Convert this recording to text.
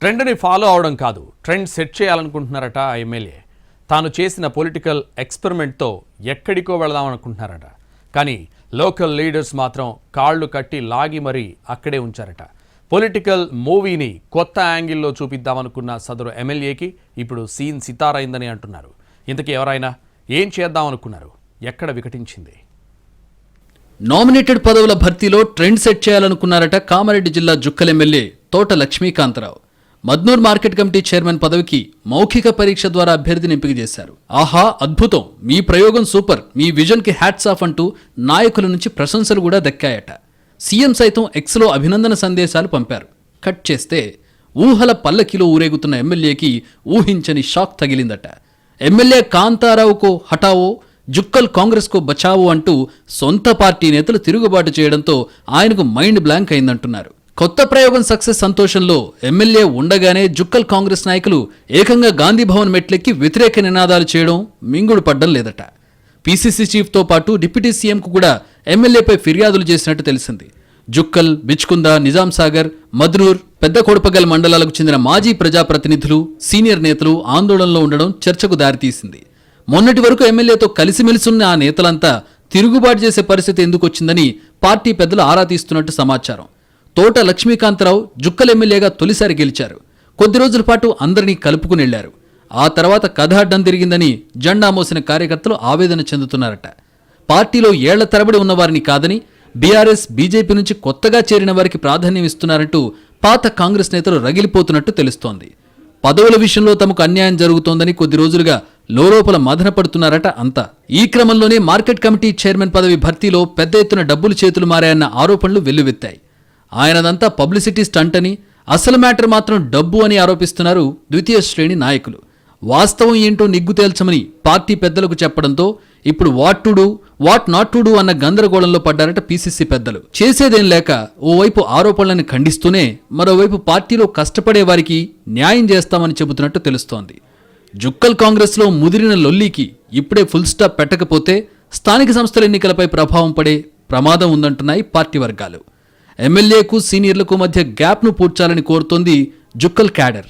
ట్రెండ్ని follow అవడం కాదు. Trend set చేయాలనుకుంటున్నారట ఆ ఎమ్మెల్యే. తాను చేసిన పొలిటికల్ ఎక్స్పెరిమెంట్తో ఎక్కడికో వెళదామనుకుంటున్నారట. కానీ లోకల్ లీడర్స్ మాత్రం కాళ్ళు కట్టి లాగి మరీ అక్కడే ఉంచారట. పొలిటికల్ మూవీని కొత్త యాంగిల్లో చూపిద్దామనుకున్న సదరు ఎమ్మెల్యేకి ఇప్పుడు సీన్ సితారైందని అంటున్నారు. ఇంతకీ ఎవరైనా ఏం చేద్దామనుకున్నారు? ఎక్కడ వికటించింది? నామినేటెడ్ పదవుల భర్తీలో ట్రెండ్ సెట్ చేయాలనుకున్నారట కామారెడ్డి జిల్లా Jukkal MLA Thota Lakshmikantharao. Madnoor market committee chairman పదవికి మౌఖిక పరీక్ష ద్వారా అభ్యర్థిని ఎంపిక చేశారు. ఆహా అద్భుతం! మీ ప్రయోగం సూపర్! మీ విజన్కి హ్యాట్స్ ఆఫ్ అంటూ నాయకుల నుంచి ప్రశంసలు కూడా దక్కాయట. సీఎం సైతం ఎక్స్లో అభినందన సందేశాలు పంపారు. కట్ చేస్తే ఊహల పల్లకిలో ఊరేగుతున్న ఎమ్మెల్యేకి ఊహించని షాక్ తగిలిందట. ఎమ్మెల్యే కాంతారావుకో హఠావో జుక్కల్ కాంగ్రెస్కు బచావో అంటూ సొంత పార్టీ నేతలు తిరుగుబాటు చేయడంతో ఆయనకు మైండ్ బ్లాంక్ అయిందంటున్నారు. కొత్త ప్రయోగం సక్సెస్ సంతోషంలో ఎమ్మెల్యే ఉండగానే జుక్కల్ కాంగ్రెస్ నాయకులు ఏకంగా గాంధీభవన్ మెట్లెక్కి వ్యతిరేక నినాదాలు చేయడం మింగుడు పడ్డం లేదట. పీసీసీ చీఫ్తో పాటు డిప్యూటీ సీఎంకు కూడా ఎమ్మెల్యేపై ఫిర్యాదులు చేసినట్టు తెలిసింది. జుక్కల్ బిచ్కుంద నిజాం సాగర్ మద్రూర్ పెద్ద కొడపగల్ మండలాలకు చెందిన మాజీ ప్రజాప్రతినిధులు సీనియర్ నేతలు ఆందోళనలో ఉండడం చర్చకు దారితీసింది. మొన్నటి వరకు ఎమ్మెల్యేతో కలిసిమెలిసున్న ఆ నేతలంతా తిరుగుబాటు చేసే పరిస్థితి ఎందుకు వచ్చిందని పార్టీ పెద్దలు ఆరా తీస్తున్నట్టు సమాచారం. తోట లక్ష్మీకాంతరావు జుక్కల ఎమ్మెల్యేగా తొలిసారి గెలిచారు. కొద్ది రోజుల పాటు అందరినీ కలుపుకుని వెళ్ళారు ఆ తర్వాత కథ అడ్డం తిరిగిందని జెండా మోసిన కార్యకర్తలు ఆవేదన చెందుతున్నారట. పార్టీలో ఏళ్ళ తరబడి ఉన్నవారిని కాదని బీఆర్ఎస్ బీజేపీ నుంచి కొత్తగా చేరిన వారికి ప్రాధాన్యం ఇస్తున్నారంటూ పాత కాంగ్రెస్ నేతలు రగిలిపోతున్నట్టు తెలుస్తోంది. పదవుల విషయంలో తమకు అన్యాయం జరుగుతోందని కొద్ది రోజులుగా లోలోపల మదన పడుతున్నారట అంతా. ఈ క్రమంలోనే మార్కెట్ కమిటీ చైర్మన్ పదవి భర్తీలో పెద్ద ఎత్తున డబ్బులు చేతులు మారాయన్న ఆరోపణలు వెల్లువెత్తాయి. ఆయనదంతా పబ్లిసిటీ స్టంట్ అని అసలు మ్యాటర్ మాత్రం డబ్బు అని ఆరోపిస్తున్నారు ద్వితీయ శ్రేణి నాయకులు. వాస్తవం ఏంటో నిగ్గు తేల్చమని పార్టీ పెద్దలకు చెప్పడంతో ఇప్పుడు what to do what not to do అన్న గందరగోళంలో పడ్డారట పీసీసీ పెద్దలు. చేసేదేం లేక ఓవైపు ఆరోపణలను ఖండిస్తూనే మరోవైపు పార్టీలో కష్టపడే వారికి న్యాయం చేస్తామని చెబుతున్నట్టు తెలుస్తోంది. జుక్కల్ కాంగ్రెస్లో ముదిరిన లొల్లీకి ఇప్పుడే ఫుల్ స్టాప్ పెట్టకపోతే స్థానిక సంస్థల ఎన్నికలపై ప్రభావం పడే ప్రమాదం ఉందంటున్నాయి పార్టీ వర్గాలు. ఎమ్మెల్యేకు సీనియర్లకు మధ్య గ్యాప్ను పూడ్చాలని కోరుతోంది జుక్కల్ క్యాడర్.